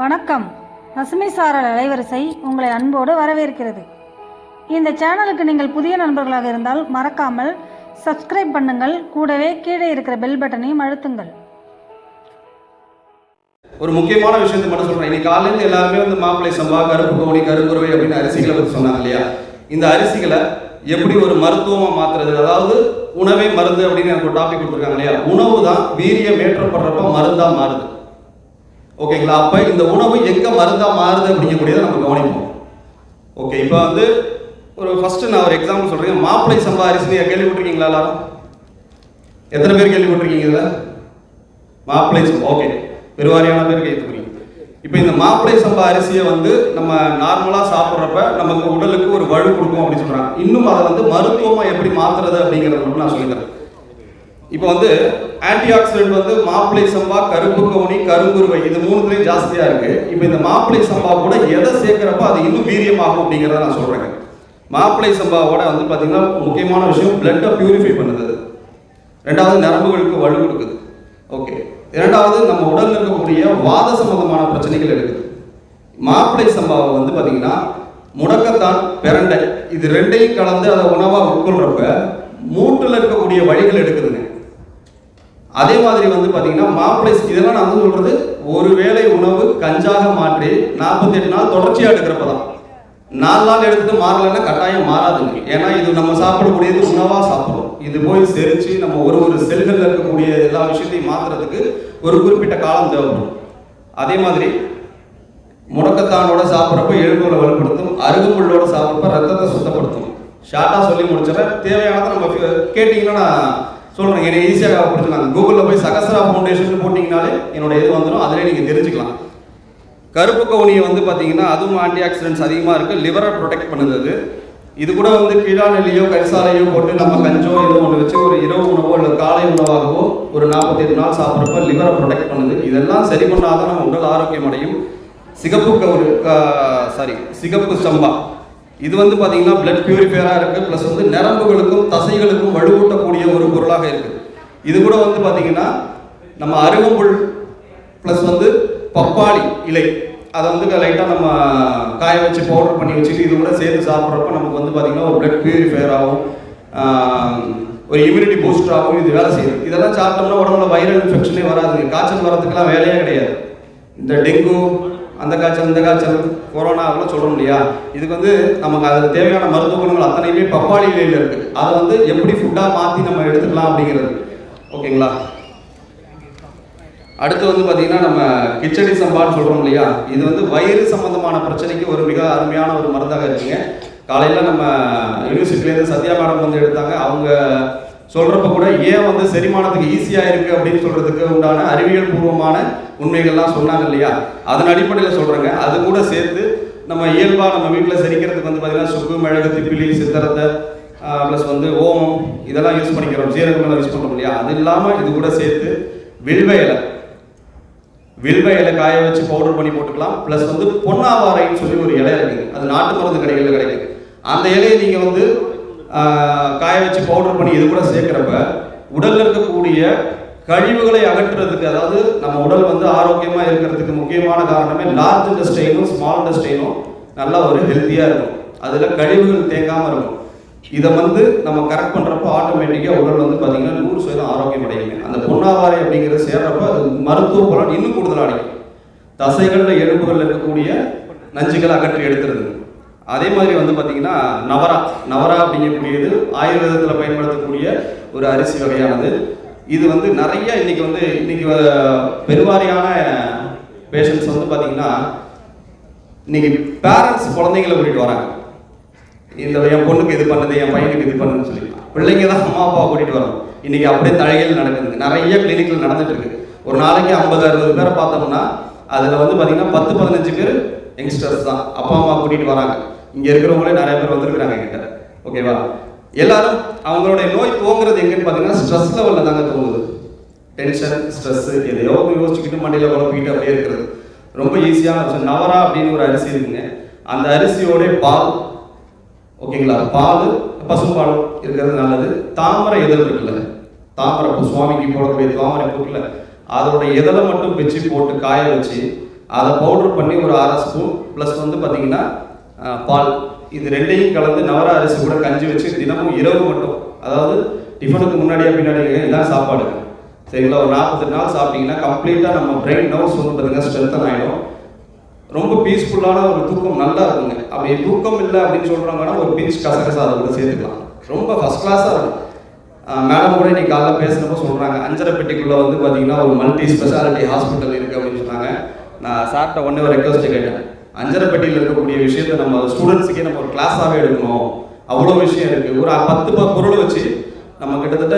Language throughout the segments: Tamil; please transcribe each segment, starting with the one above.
வணக்கம். பசுமை சாரல் அலைவரிசை உங்களை அன்போடு வரவேற்கிறது. இந்த சேனலுக்கு நீங்கள் புதிய நண்பர்களாக இருந்தால் மறக்காமல் சப்ஸ்கிரைப் பண்ணுங்கள். கூடவே கீழே இருக்கிற பெல் பட்டனையும் அழுத்துங்கள். ஒரு முக்கியமான விஷயத்தை மட்டும் சொல்றேன். இன்னைக்கு காலையில எல்லாருமே வந்து மாப்பிள்ளை சம்பா கருப்பு கவுனி கருங்குருவை அப்படின்னு அரிசிகளை பத்தி சொன்னாங்க இல்லையா? இந்த அரிசிகளை எப்படி ஒரு மருத்துவமா மாத்துறது? அதாவது உணவே மருந்து அப்படின்னு எனக்கு ஒரு டாபிக் கொடுத்துருக்காங்க இல்லையா? உணவு தான் வீரியம் ஏற்றப்படுறப்ப மருந்தா மாறுது. ஓகேங்களா? அப்போ இந்த உணவு எங்கே மருந்தா மாறுது அப்படிங்கக்கூடியதை நம்ம கவனிப்போம். ஓகே இப்போ வந்து ஒரு ஃபஸ்ட்டு நான் ஒரு எக்ஸாம்பிள் சொல்கிறேன் மாப்பிளை சம்பா அரிசி நீங்க கேள்விப்பட்டிருக்கீங்களா எல்லாரும்? எத்தனை பேர் கேள்விப்பட்டிருக்கீங்க மாப்பிளை சம்பா ஓகே பெருவாரியான பேர் கேட்டுக்கிறீங்க இப்போ இந்த மாப்பிளை சம்பா அரிசியை வந்து நம்ம நார்மலாக சாப்பிட்றப்ப நமக்கு உடலுக்கு ஒரு வலு கொடுக்கும் அப்படின்னு சொல்கிறாங்க இன்னும் அதை வந்து மருத்துவமாக எப்படி மாத்துறது அப்படிங்கிறத மட்டும் நான் சொல்லித்தரேன். இப்போ வந்து ஆன்டி ஆக்சிடென்ட் வந்து மாப்பிளை சம்பா கருப்பு கவுனி கருங்குருவை இது மூணுத்துலேயும் ஜாஸ்தியாக இருக்கு. இப்போ இந்த மாப்பிளை சம்பா கூட எதை சேர்க்குறப்போ அது இன்னும் வீரியமாகும் அப்படிங்கிறத நான் சொல்கிறேன் மாப்பிளை சம்பாவோட வந்து பார்த்தீங்கன்னா முக்கியமான விஷயம் பிளட்டை பியூரிஃபை பண்ணுது ரெண்டாவது நரம்புகளுக்கு வலு கொடுக்குது. ஓகே இரண்டாவது நம்ம உடலில் இருக்கக்கூடிய வாத சம்பந்தமான பிரச்சனைகள் இருக்குது மாப்பிளை சம்பாவை வந்து பார்த்தீங்கன்னா முடக்கத்தான் பிரண்டை இது ரெண்டையும் கலந்து அதை உணவாக உட்கொள்றப்ப மூட்டில் இருக்கக்கூடிய வழிகள் எடுக்குதுங்க. அதே மாதிரி வந்து பார்த்தீங்கன்னா மாப்பிளை இதெல்லாம் நான் வந்து சொல்றது ஒரு வேளை உணவு கஞ்சாக மாற்றி நாற்பத்தி எட்டு நாள் தொடர்ச்சியாக எடுக்கிறப்ப தான் நாலு நாள் எடுத்துட்டு மாறலைன்னா கட்டாயம் மாறாதுங்க. ஏன்னா இது நம்ம சாப்பிடக்கூடியது உணவா சாப்பிடும் இது போய் செரிச்சு நம்ம ஒரு ஒரு செல்களில் இருக்கக்கூடிய எல்லா விஷயத்தையும் மாத்துறதுக்கு ஒரு குறிப்பிட்ட காலம் தேவைப்படும். அதே மாதிரி முடக்கத்தானோட சாப்பிட்றப்ப எலும்புகளை வலுப்படுத்தும் அருகம்புல்லோட சாப்பிட்றப்ப ரத்தத்தை சுத்தப்படுத்தும். ஷார்ட்டாக சொல்லி முடிச்சிடறேன். தேவையானதை நம்ம கேட்டிங்கன்னா சொல்கிறேன் என்னை ஈஸியாக புரிஞ்சுக்கலாம் கூகுளில் போய் சகசரா ஃபவுண்டேஷன் போட்டிங்கனாலே என்னோட இது வந்துடும் அதிலே நீங்கள் தெரிஞ்சுக்கலாம். கருப்பு கவுனியை வந்து பார்த்தீங்கன்னா அதுவும் ஆன்டி ஆக்சிடென்ட்ஸ் அதிகமாக இருக்குது லிவரை ப்ரொடெக்ட் பண்ணுது இது கூட வந்து கீழாநெல்லியோ கரிசாலையோ போட்டு நம்ம கஞ்சோ ஏதோ ஒன்று வச்சு ஒரு இரவு உணவோ இல்லை காலை உணவாகவோ ஒரு நாற்பத்தெட்டு நாள் சாப்பிட்றப்ப லிவரை ப்ரொடெக்ட் பண்ணுது. இதெல்லாம் சரி பண்ணாதான் நம்ம உடல் ஆரோக்கியம் அடையும். சிகப்பு கவுரு சாரி சிகப்பு சம்பா. இது வந்து பார்த்தீங்கன்னா பிளட் பியூரிஃபையராக இருக்குது ப்ளஸ் வந்து நரம்புகளுக்கும் தசைகளுக்கும் வலுவூட்டக்கூடிய ஒரு பொருளாக இருக்குது இது கூட வந்து பார்த்தீங்கன்னா நம்ம அருகம்புல் ப்ளஸ் வந்து பப்பாளி இலை. அதை வந்து லைட்டாக நம்ம காய வச்சு பவுடர் பண்ணி வச்சுட்டு இது கூட சேர்த்து சாப்பிட்றப்ப நமக்கு வந்து பார்த்திங்கன்னா ஒரு பிளட் பியூரிஃபையராகவும் ஒரு இம்யூனிட்டி பூஸ்டராகவும் இது வேலை செய்யுது. இதெல்லாம் சாப்பிட்டோம்னா உடம்புல வைரல் இன்ஃபெக்ஷனே வராதுங்க. காய்ச்சல் வரதுக்கெல்லாம் வேலையே கிடையாது. இந்த டெங்கு அந்த காய்ச்சல் இந்த காய்ச்சல் கொரோனா அதெல்லாம் சொல்கிறோம் இல்லையா இதுக்கு வந்து நமக்கு அதில் தேவையான மருத்துவ குணங்கள் அத்தனையுமே பப்பாளி இலையில் இருக்குது அதை வந்து எப்படி ஃபுட்டாக மாற்றி நம்ம எடுத்துக்கலாம் அப்படிங்கிறது. ஓகேங்களா? அடுத்து வந்து பார்த்திங்கன்னா நம்ம கிச்சடி சம்பான்னு சொல்கிறோம் இல்லையா? இது வந்து வயிறு சம்மந்தமான பிரச்சனைக்கு ஒரு மிக அருமையான ஒரு மருந்தாக இருக்குங்க. காலையில் நம்ம யூனிவர்சிட்டிலேருந்து சத்யா மேடம் வந்து எடுத்தாங்க. அவங்க சொல்கிறப்ப கூட ஏன் வந்து செரிமானத்துக்கு ஈஸியாக இருக்குது அப்படின்னு சொல்கிறதுக்கு உண்டான அறிவியல் பூர்வமான உண்மைகள்லாம் சொன்னாங்க இல்லையா? அதன் அடிப்படையில் சொல்கிறேங்க அது கூட சேர்த்து நம்ம இயல்பாக நம்ம வீட்டில் செரிக்கிறதுக்கு வந்து பார்த்தீங்கன்னா சுக்கு மிளகு திப்பிலி சித்தரத்தை ப்ளஸ் வந்து ஓமம் இதெல்லாம் யூஸ் பண்ணிக்கிறோம். சீரகம் யூஸ் பண்ணுறோம் இல்லையா? அது இல்லாமல் இது கூட சேர்த்து வில்வ இலை. வில்வ இலை காய வச்சு பவுடர் பண்ணி போட்டுக்கலாம். ப்ளஸ் வந்து பொன்னாவாரைன்னு சொல்லி ஒரு இலை இருக்குது அது நாட்டு மருந்து கடைகளில் கிடைக்குது. அந்த இலையை நீங்கள் வந்து காய வச்சு பவுடர் பண்ணி இது கூட சேர்க்குறப்ப உடலில் இருக்கக்கூடிய கழிவுகளை அகற்றுறதுக்கு அதாவது நம்ம உடல் வந்து ஆரோக்கியமாக இருக்கிறதுக்கு முக்கியமான காரணமே லார்ஜ் இண்டஸ்ட்ரைனும் ஸ்மால் இண்டஸ்ட்ரைனும் நல்லா ஒரு ஹெல்த்தியாக இருக்கும். அதில் கழிவுகள் தேங்காமல் இருக்கும். இதை வந்து நம்ம கரெக்ட் பண்ணுறப்போ ஆட்டோமேட்டிக்காக உடல் வந்து பார்த்தீங்கன்னா நூறு சதவீதம் ஆரோக்கியம் அடையுங்க. அந்த பொன்னாவாரி அப்படிங்கிறது சேர்றப்ப அது மருத்துவ பலன் இன்னும் கூடுதல் அடையும். தசைகளில் எலும்புகளில் இருக்கக்கூடிய நஞ்சுகளை அகற்றி எடுத்துருது. அதே மாதிரி வந்து பார்த்தீங்கன்னா நவரா நவரா அப்படிங்கக்கூடியது ஆயுர்வேதத்தில் பயன்படுத்தக்கூடிய ஒரு அரிசி வகையானது. இது வந்து நிறைய இன்னைக்கு வந்து இன்னைக்கு பெருவாரியான பேஷண்ட்ஸ் வந்து பார்த்தீங்கன்னா இன்னைக்கு பேரண்ட்ஸ் குழந்தைங்களை கூட்டிட்டு வராங்க. இந்த என் பொண்ணுக்கு இது பண்ணுது என் பையனுக்கு இது பண்ணுன்னு சொல்லி. பிள்ளைங்க தான் அம்மா அப்பாவை கூட்டிட்டு வரோம் இன்னைக்கு அப்படியே தலைகள் நடக்குது நிறைய கிளினிக்கில் நடந்துட்டு இருக்கு. ஒரு நாளைக்கு ஐம்பது அறுபது பேரை பார்த்தோம்னா அதுல வந்து பாத்தீங்கன்னா பத்து பதினஞ்சு பேர் யங்ஸ்டர்ஸ் தான். அப்பா அம்மா கூட்டிட்டு வராங்க. இங்க இருக்கிறவங்களே நிறைய பேர் வந்திருக்கிறாங்க என்கிட்ட. ஓகேவா எல்லாரும் அவங்களுடைய நோய் துவங்குறது எங்கன்னு பாத்தீங்கன்னா ஸ்ட்ரெஸ் லெவல்ல தாங்க தோணுது. டென்ஷன் ஸ்ட்ரெஸ் எதையோ யோசிச்சுக்கிட்டு மண்டையில குழப்பிக்கிட்டு அப்படியே இருக்கிறது. ரொம்ப ஈஸியான நவரா அப்படின்னு ஒரு அரிசி இருக்குங்க. அந்த அரிசியோட பால் ஓகேங்களா? பால் பசும்பால் இருக்கிறது நல்லது. தாமரை இதழ் இருக்குல்ல? தாமரை பூ சுவாமிக்கு போடக்கூடிய தாமரை பூ இருக்குல்ல? அதோட இதழை மட்டும் பிச்சு போட்டு காய வச்சு அதை பவுடர் பண்ணி ஒரு அரை ஸ்பூன் ப்ளஸ் வந்து பார்த்தீங்கன்னா பால். இது ரெண்டையும் கலந்து நவர அரிசி கூட கஞ்சி வச்சு தினமும் இரவு மட்டும். அதாவது டிஃபனுக்கு முன்னாடியே பின்னாடி இதான் சாப்பாடு. சரிங்களா? ஒரு நாற்பத்தெட்டு நாள் சாப்பிட்டீங்கன்னா கம்ப்ளீட்டாக நம்ம பிரெயின் நர்வ்ஸ் வந்து பார்த்தீங்கன்னா ஸ்ட்ரென்தன் ஆகிடும் ரொம்ப பீஸ்ஃபுல்லான ஒரு தூக்கம் நல்லா இருக்குங்க. அப்படி தூக்கம் இல்லை அப்படின்னு சொல்கிறாங்கன்னா ஒரு பீச் கசகசா அதை கூட சேர்த்துக்கலாம். ரொம்ப ஃபஸ்ட் கிளாஸாக இருக்கும். மேடம் கூட இன்னைக்கு காலைல பேசுனப்போ சொல்கிறாங்க அஞ்சரைப்பட்டிக்குள்ளே வந்து பார்த்தீங்கன்னா ஒரு மல்டி ஸ்பெஷாலிட்டி ஹாஸ்பிட்டல் இருக்குது அப்படின்னு சொன்னாங்க. நான் சார்கிட்ட ஒன்றே ஒரு ரெக்வஸ்ட்டு கேட்டேன். அஞ்சரைப்பட்டியில் இருக்கக்கூடிய விஷயத்தை நம்ம ஸ்டூடெண்ட்ஸுக்கே நம்ம ஒரு கிளாஸாகவே எடுக்கணும். அவ்வளோ விஷயம் இருக்குது ஒரு பத்து பொருள் பொருளை வச்சு நம்ம கிட்டத்தட்ட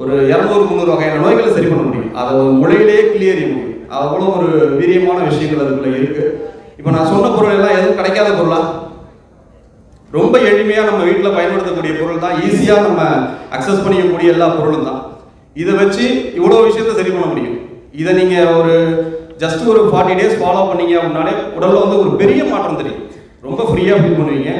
ஒரு இரநூறு முந்நூறு வகையான நோய்களை சரி பண்ண முடியும். அதை மொழியிலேயே முளையிலேயே கிளியர் முடியும். அவ்வளோ ஒரு வீரியமான விஷயங்கள் அதுக்குள்ள இருக்குது இப்போ நான் சொன்ன பொருள் எல்லாம் எதுவும் கிடைக்காத பொருளா? ரொம்ப எளிமையாக நம்ம வீட்டில் பயன்படுத்தக்கூடிய பொருள் தான். ஈஸியாக நம்ம அக்சஸ் பண்ணிக்கக்கூடிய எல்லா பொருளும் தான். இதை வச்சு இவ்வளோ விஷயத்த சரி பண்ண முடியும். இதை நீங்கள் ஒரு ஜஸ்ட் ஒரு ஃபார்ட்டி டேஸ் ஃபாலோ பண்ணீங்க அப்படின்னாலே உடலில் வந்து ஒரு பெரிய மாற்றம் தெரியும். ரொம்ப ஃப்ரீயாக ஃபீல் பண்ணுவீங்க.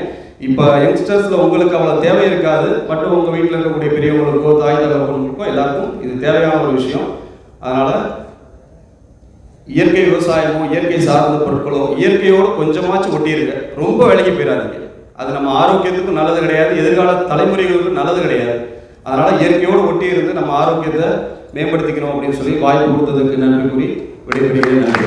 இப்போ யங்ஸ்டர்ஸில் உங்களுக்கு அவ்வளோ தேவை இருக்காது. பட் உங்கள் வீட்டில் இருக்கக்கூடிய பெரியவங்களுக்கோ தாய் தகவல்களுக்கோ எல்லாருக்கும் இது தேவையான ஒரு விஷயம். அதனால் இயற்கை விவசாயமோ இயற்கை சார்ந்த பொருட்களோ இயற்கையோடு கொஞ்சமாச்சும் ஒட்டியிருக்க ரொம்ப விலைக்கு போயிடாதீங்க. அது நம்ம ஆரோக்கியத்துக்கும் நல்லது கிடையாது. எதிர்கால தலைமுறைகளுக்கும் நல்லது கிடையாது. அதனால் இயற்கையோடு ஒட்டி இருந்து நம்ம ஆரோக்கியத்தை மேம்படுத்திக்கணும் அப்படின்னு சொல்லி வாய்ப்பு கொடுத்ததுக்கு நன்றி கூறி விடைபெறுகிறேன் நன்றி